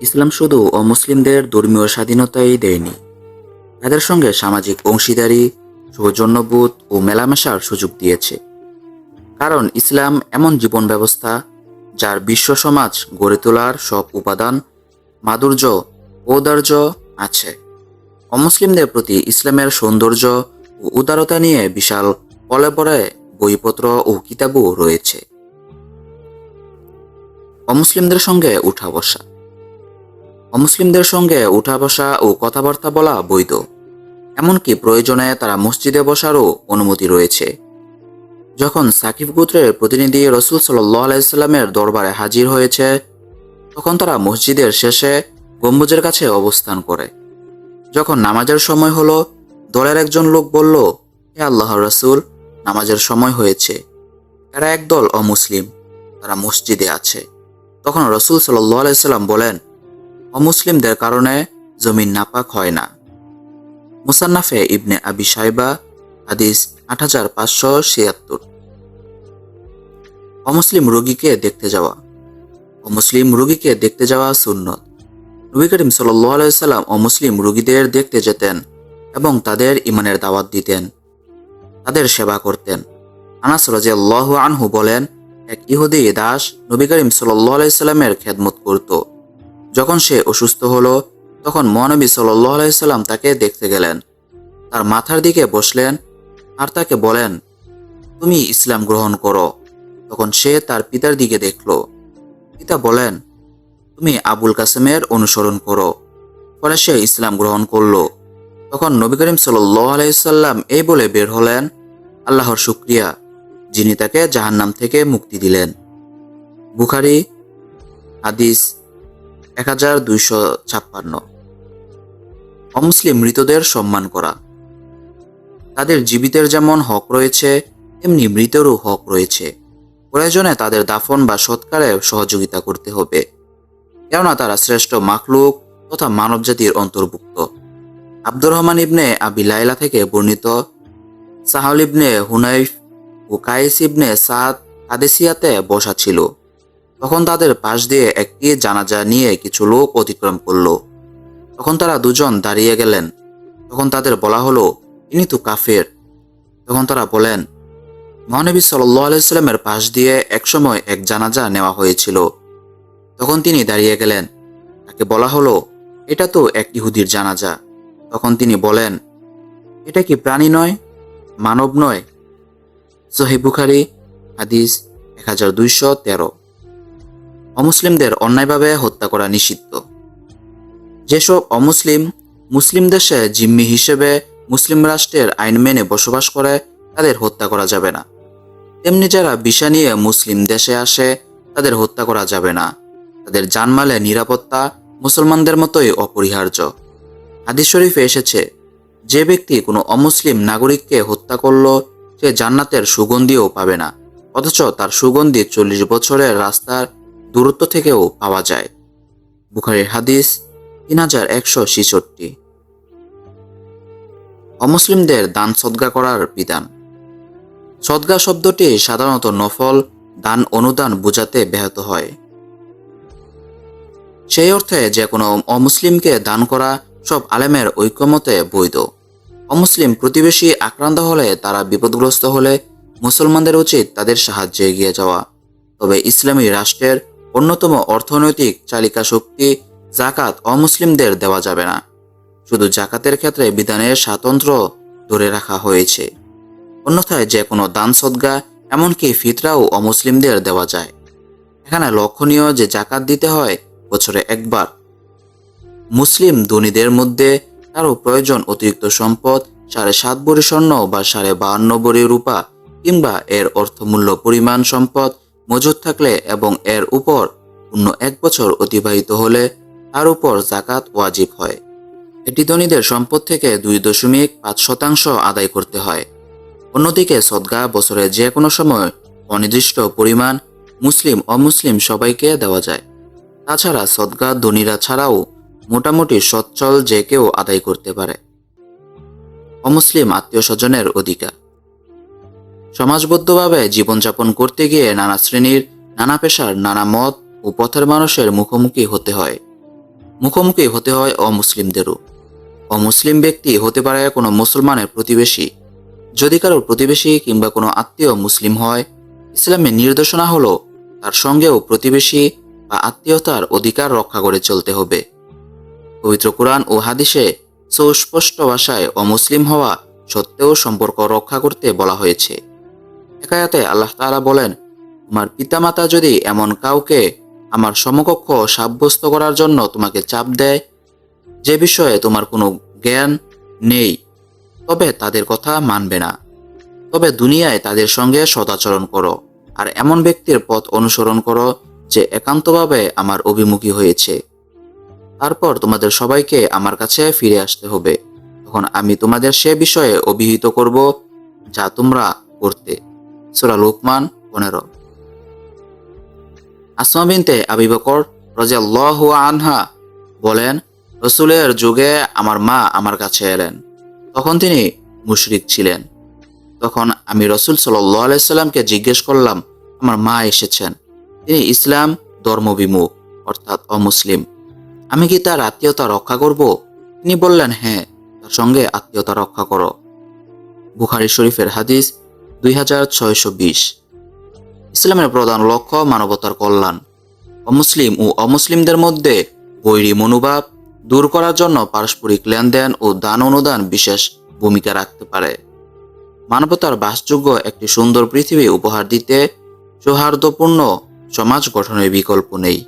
ইসলাম শুধু অমুসলিমদের ধর্মীয় স্বাধীনতাই দেয়নি। তাদের সঙ্গে সামাজিক অংশীদারি, সৌজন্যবোধ ও মেলামেশার সুযোগ দিয়েছে। কারণ ইসলাম এমন জীবন ব্যবস্থা যার বিশ্ব সমাজ গড়ে তোলার সব উপাদান মাধুর্য ঔদার্য আছে। অমুসলিমদের প্রতি ইসলামের সৌন্দর্য ও উদারতা নিয়ে বিশাল পলে পরে বইপত্র ও কিতাবও রয়েছে। অমুসলিমদের সঙ্গে উঠা বসা। অমুসলিমদের সঙ্গে উঠা বসা ও কথাবার্তা বলা বৈধ। এমনকি প্রয়োজনে তারা মসজিদে বসারও অনুমতি রয়েছে। যখন সাকিব গোত্রের প্রতিনিধি রসুল সাল্লাহ আলাইস্লামের দরবারে হাজির হয়েছে, তখন তারা মসজিদের শেষে গম্বুজের কাছে অবস্থান করে। যখন নামাজের সময় হলো, দলের একজন লোক বলল, হে আল্লাহ রসুল, নামাজের সময় হয়েছে। এরা একদল অমুসলিম, তারা মসজিদে আছে। তখন রসুল সাল্লাহ আলাইসাল্লাম বলেন অমুসলিমদের কারণে জমিন নাপাক হয় না। মুসান্নাফে ইবনে আবি সাইবা হাদিস আট হাজার পাঁচশো ছিয়াত্তর। অমুসলিম রোগীকে দেখতে যাওয়া। অমুসলিম রোগীকে দেখতে যাওয়া সুন্নত। নবী করিম সাল্লাম অমুসলিম রোগীদের দেখতে যেতেন এবং তাদের ইমানের দাওয়াত দিতেন। তাদের সেবা করতেন। আনাস রাজিয়াল্লাহু আনহু বলেন, এক ইহুদি দাস নবী করিম সাল্লামের খেদমত করত। যখন সে অসুস্থ হলো, তখন মহানবী সাল্লাম তাকে দেখতে গেলেন। তার মাথার দিকে বসলেন আর তাকে বলেন, তুমি ইসলাম গ্রহণ করো। তখন সে তার পিতার দিকে দেখল। পিতা বলেন, তুমি আবুল কাসেমের অনুসরণ করো। ফলে সে ইসলাম গ্রহণ করল। তখন নবী করিম আলাইসাল্লাম এই বলে বের হলেন, আল্লাহর শুক্রিয়া, যিনি তাকে জাহান্নাম থেকে মুক্তি দিলেন। বুখারি, হাদিস এক হাজার দুইশো ছাপ্পান্ন। অমুসলিম মৃতদের সম্মান করা। তাদের জীবিতের যেমন হক রয়েছে, তেমনি মৃতেরও হক রয়েছে। প্রয়োজনে তাদের দাফন বা সৎকারে সহযোগিতা করতে হবে। কেননা তারা শ্রেষ্ঠ মাখলুক তথা মানবজাতির অন্তর্ভুক্ত। আব্দুর রহমান ইবনে আবি লাইলা থেকে বর্ণিত সাহল ইবনে হুনাইফ ও কায়েস ইবনে সাদ কাদেসিয়াতে বসা ছিল। তখন তাদের পাশ দিয়ে একটি জানাজা নিয়ে কিছু লোক অতিক্রম করল। তখন তারা দুজন দাঁড়িয়ে গেলেন। তখন তাদের বলা হলো, ইনি তো কাফের। তখন তারা বলেন, মহানবী সাল্লাহ আলাইস্লামের পাশ দিয়ে একসময় এক জানাজা নেওয়া হয়েছিল। তখন তিনি দাঁড়িয়ে গেলেন। তাকে বলা হলো, এটা তো এক ইহুদির জানাজা। তখন তিনি বলেন, এটা কি প্রাণী নয়, মানব নয়? সোহেব বুখারি, হাদিস এক হাজার দুইশো তেরো। অমুসলিমদের অন্যায়ভাবে হত্যা করা নিষিদ্ধ। যেসব অমুসলিম, মুসলিম দেশে জিম্মি হিসেবে মুসলিম রাষ্ট্রের আইন মেনে বসবাস করে, তাদের হত্যা করা যাবে না। তেমনি যারা বিষা নিয়ে মুসলিম দেশে আসে, তাদের হত্যা করা যাবে না। তাদের জানমালের নিরাপত্তা মুসলমানদের মতোই অপরিহার্য। হাদিস শরীফে এসেছে, যে ব্যক্তি কোনো অমুসলিম নাগরিককে হত্যা করল, সে জান্নাতের সুগন্ধিও পাবে না। অথচ তার সুগন্ধি চল্লিশ বছরের রাস্তার দূরত্ব থেকেও পাওয়া যায়। বুখারির হাদিস তিন হাজার একশো ছিষট্টি। অমুসলিমদের দান সদ্গা করার বিধান। সদ্গা শব্দটি সাধারণত নফল, দান অনুদান বোঝাতে ব্যাহত হয়। সেই অর্থে যে কোনো অমুসলিমকে দান করা সব আলেমের ঐক্যমতে বৈধ। অমুসলিম প্রতিবেশী আক্রান্ত হলে তারা বিপদগ্রস্ত হলে মুসলমানদের উচিত তাদের সাহায্যে এগিয়ে যাওয়া। তবে ইসলামী রাষ্ট্রের অন্যতম অর্থনৈতিক চালিকা শক্তি জাকাত অমুসলিমদের দেওয়া যাবে না। শুধু জাকাতের ক্ষেত্রে বিধানের স্বাতন্ত্র ধরে রাখা হয়েছে। অন্যথায় যে কোনো দান সদ্গা, এমনকি ফিতরাও অমুসলিমদের দেওয়া যায়। এখানে লক্ষণীয় যে জাকাত দিতে হয়, বছরে একবার। মুসলিম ধনীদের মধ্যে কারও প্রয়োজন অতিরিক্ত সম্পদ, সাড়ে সাত বড়ি স্বর্ণ বা সাড়ে বাহান্ন বড়ি রূপা, কিংবা এর অর্থমূল্য পরিমাণ সম্পদ মজুদ থাকলে এবং এর উপর অন্য এক বছর অতিবাহিত হলে তার উপর জাকাত ওয়াজিব হয়। এটি ধনীদের সম্পদ থেকে দুই দশমিক পাঁচ শতাংশ আদায় করতে হয়। অন্যদিকে সদ্গা বছরে যে কোনো সময় অনির্দিষ্ট পরিমাণ মুসলিম, অমুসলিম সবাইকে দেওয়া যায়। তাছাড়া সদ্গা ধনীরা ছাড়াও মোটামুটি সচ্ছল যে কেউ আদায় করতে পারে। অমুসলিম আত্মীয় স্বজনের অধিকার। সমাজবদ্ধভাবে জীবনযাপন করতে গিয়ে নানা শ্রেণির, নানা পেশার, নানা মত ও পথের মানুষের মুখোমুখি হতে হয়। মুখোমুখি হতে হয় অমুসলিমদেরও। অমুসলিম ব্যক্তি হতে পারে কোনো মুসলমানের প্রতিবেশী। যদি কারোর প্রতিবেশী কিংবা কোনো আত্মীয় মুসলিম হয়, ইসলামের নির্দেশনা হলো তার সঙ্গেও প্রতিবেশী বা আত্মীয়তার অধিকার রক্ষা করে চলতে হবে। পবিত্র কোরআন ও হাদিসে সুস্পষ্ট ভাষায় অমুসলিম হওয়া সত্ত্বেও সম্পর্ক রক্ষা করতে বলা হয়েছে। একায়াতে আল্লাহ তাআলা বলেন, তোমার পিতামাতা যদি এমন কাউকে আমার সমকক্ষ সাব্যস্ত করার জন্য তোমাকে চাপ দেয়। যে বিষয়ে তোমার কোনো জ্ঞান নেই, তবে তাদের কথা মানবে না। তবে দুনিয়ায় তাদের সঙ্গে সদাচরণ করো, আর এমন ব্যক্তির পথ অনুসরণ করো যে একান্তভাবে আমার অভিমুখী হয়েছে। তারপর তোমাদের সবাইকে আমার কাছে ফিরে আসতে হবে। তখন আমি তোমাদের সে বিষয়ে অভিহিত করব যা তোমরা করতে। সুরা লোকমান পনেরো। আসমা বিনতে আবি বকর রাজিয়াল্লাহু আনহা বলেন, রসুলের যুগে আমার মা আমার কাছে এলেন। তখন তিনি মুশরিক ছিলেন। তখন আমি রসুল সাল্লাহ আলাইসাল্লামকে জিজ্ঞেস করলাম, আমার মা এসেছেন? তিনি, ইসলাম ধর্মবিমুখ অর্থাৎ অমুসলিম। আমি কি তার আত্মীয়তা রক্ষা করব? তিনি বললেন হ্যাঁ তার সঙ্গে আত্মীয়তা রক্ষা করো। বুখারি শরীফের হাদিস দুই হাজার ছয়শো বিশ। ইসলামের প্রধান লক্ষ্য মানবতার কল্যাণ। অমুসলিম ও অমুসলিমদের মধ্যে বৈরী মনোভাব দূর করার জন্য পারস্পরিক লেনদেন ও দান অনুদান বিশেষ ভূমিকা রাখতে পারে। মানবতার বাসযোগ্য একটি সুন্দর পৃথিবী উপহার দিতে সৌহার্দ্যপূর্ণ সমাজ গঠনের বিকল্প নেই।